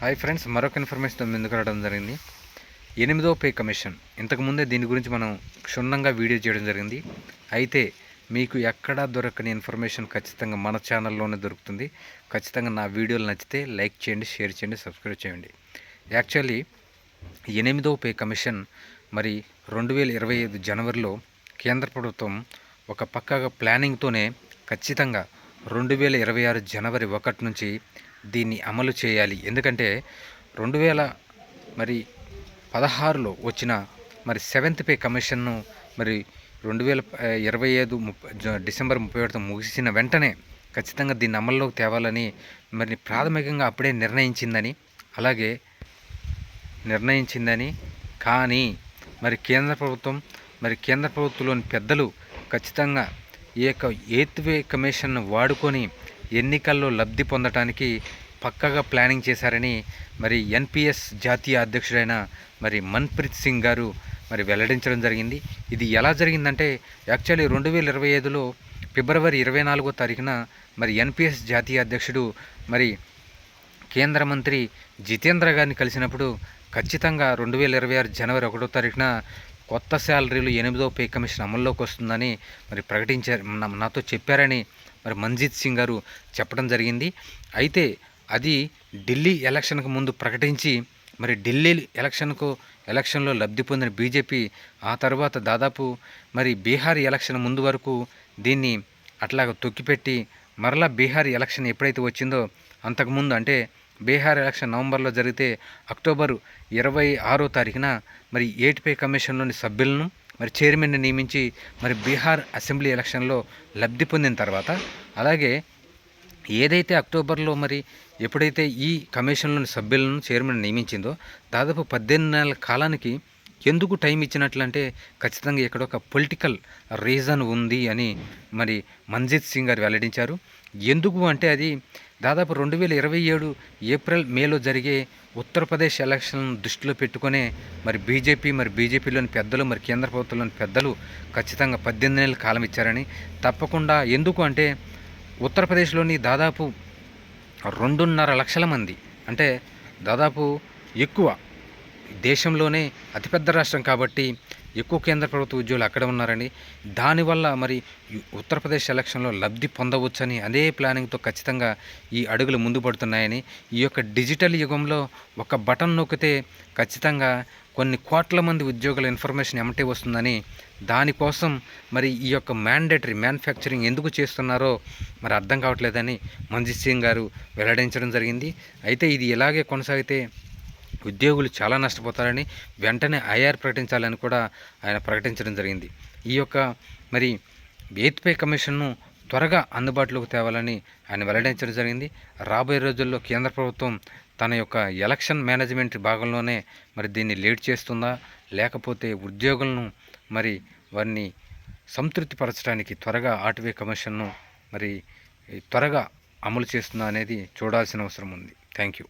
Hi friends మరొక ఇన్ఫర్మేషన్తో ముందుకు రావడం జరిగింది. ఎనిమిదో పే కమిషన్. ఇంతకుముందే దీని గురించి మనం క్షుణ్ణంగా వీడియో చేయడం జరిగింది. అయితే మీకు ఎక్కడా దొరకని ఇన్ఫర్మేషన్ ఖచ్చితంగా మన ఛానల్లోనే దొరుకుతుంది. ఖచ్చితంగా నా వీడియోలు నచ్చితే లైక్ చేయండి షేర్ చేయండి సబ్స్క్రైబ్ చేయండి. యాక్చువల్లీ ఎనిమిదో పే కమిషన్ మరి రెండు వేల ఇరవై ఐదు జనవరిలో కేంద్ర ప్రభుత్వం ఒక పక్కగా ప్లానింగ్తోనే ఖచ్చితంగా రెండు వేల ఇరవై ఆరు జనవరి ఒకటి నుంచి దీన్ని అమలు చేయాలి. ఎందుకంటే రెండు వేల మరి పదహారులో వచ్చిన మరి సెవెంత్ పే కమిషన్ను మరి రెండు వేల ఇరవై ఐదు ముప్పై డిసెంబర్ ముప్పై ఒకటితో ముగిసిన వెంటనే ఖచ్చితంగా దీన్ని అమల్లోకి తేవాలని మరి ప్రాథమికంగా అప్పుడే నిర్ణయించిందని అలాగే నిర్ణయించిందని. కానీ మరి కేంద్ర ప్రభుత్వం మరి కేంద్ర ప్రభుత్వంలోని పెద్దలు ఖచ్చితంగా ఈ యొక్క ఎయిత్ వే కమిషన్ను వాడుకొని ఎన్నికల్లో లబ్ధి పొందటానికి పక్కగా ప్లానింగ్ చేశారని మరి ఎన్పిఎస్ జాతీయ అధ్యక్షుడైన మరి మన్ప్రీత్ సింగ్ గారు మరి వెల్లడించడం జరిగింది. ఇది ఎలా జరిగిందంటే యాక్చువల్లీ రెండు వేల ఇరవై ఐదులో ఫిబ్రవరి ఇరవై నాలుగో తారీఖున మరి ఎన్పిఎస్ జాతీయ అధ్యక్షుడు మరి కేంద్ర మంత్రి జితేంద్ర గారిని కలిసినప్పుడు ఖచ్చితంగా రెండు వేల ఇరవై ఆరు జనవరి ఒకటో తారీఖున కొత్త శాలరీలు ఎనిమిదో పే కమిషన్ అమల్లోకి వస్తుందని మరి ప్రకటించారు. నాతో చెప్పారని మరి మంజీత్ సింగ్ గారు చెప్పడం జరిగింది. అయితే అది ఢిల్లీ ఎలక్షన్కు ముందు ప్రకటించి మరి ఢిల్లీ ఎలక్షన్కు ఎలక్షన్లో లబ్ధి పొందిన బీజేపీ ఆ తర్వాత దాదాపు మరి బీహార్ ఎలక్షన్ ముందు వరకు దీన్ని అట్లాగ తొక్కిపెట్టి మరలా బీహార్ ఎలక్షన్ ఎప్పుడైతే వచ్చిందో అంతకుముందు అంటే బీహార్ ఎలక్షన్ నవంబర్లో జరిగితే అక్టోబర్ ఇరవై ఆరో తారీఖున మరి ఏటిపై కమిషన్లోని సభ్యులను మరి చైర్మన్ని నియమించి మరి బీహార్ అసెంబ్లీ ఎలక్షన్లో లబ్ధి పొందిన తర్వాత అలాగే ఏదైతే అక్టోబర్లో మరి ఎప్పుడైతే ఈ కమిషన్లోని సభ్యులను చైర్మన్ నియమించిందో దాదాపు పద్దెనిమిది నెలల కాలానికి ఎందుకు టైం ఇచ్చినట్లంటే ఖచ్చితంగా ఇక్కడ ఒక పొలిటికల్ రీజన్ ఉంది అని మరి మంజిత్ సింగ్ గారు వెల్లడించారు. ఎందుకు అంటే అది దాదాపు రెండు వేల ఇరవై ఏడు ఏప్రిల్ మేలో జరిగే ఉత్తరప్రదేశ్ ఎలక్షన్ దృష్టిలో పెట్టుకునే మరి బీజేపీ మరి బీజేపీలోని పెద్దలు మరి కేంద్ర ప్రభుత్వంలోని పెద్దలు ఖచ్చితంగా పద్దెనిమిది నెలల కాలం ఇచ్చారని. తప్పకుండా ఎందుకు అంటే ఉత్తరప్రదేశ్లోని దాదాపు రెండున్నర లక్షల మంది అంటే దాదాపు ఎక్కువ దేశంలోనే అతిపెద్ద రాష్ట్రం కాబట్టి ఎక్కువ కేంద్ర ప్రభుత్వ ఉద్యోగులు అక్కడ ఉన్నారని దానివల్ల మరి ఉత్తరప్రదేశ్ ఎలక్షన్లో లబ్ధి పొందవచ్చని అదే ప్లానింగ్తో ఖచ్చితంగా ఈ అడుగులు ముందు పడుతున్నాయని ఈ యొక్క డిజిటల్ యుగంలో ఒక బటన్ నొక్కితే ఖచ్చితంగా కొన్ని కోట్ల మంది ఉద్యోగుల ఇన్ఫర్మేషన్ ఎమటే వస్తుందని దానికోసం మరి ఈ యొక్క మ్యాండేటరీ మ్యానుఫ్యాక్చరింగ్ ఎందుకు చేస్తున్నారో మరి అర్థం కావట్లేదని మంజిత్ సింగ్ గారు వెల్లడించడం జరిగింది. అయితే ఇది ఇలాగే కొనసాగితే ఉద్యోగులు చాలా నష్టపోతారని వెంటనే ఐఆర్ ప్రకటించాలని కూడా ఆయన ప్రకటించడం జరిగింది. ఈ యొక్క మరి ఎయిత్ కమిషన్ను త్వరగా అందుబాటులోకి తేవాలని ఆయన వెల్లడించడం జరిగింది. రాబోయే రోజుల్లో కేంద్ర ప్రభుత్వం తన యొక్క ఎలక్షన్ మేనేజ్మెంట్ భాగంలోనే మరి దీన్ని లేట్ చేస్తుందా? లేకపోతే ఉద్యోగులను మరి వారిని సంతృప్తిపరచడానికి త్వరగా ఆర్టీవీ కమిషన్ను మరి త్వరగా అమలు చేస్తుందా అనేది చూడాల్సిన అవసరం ఉంది. Thank you.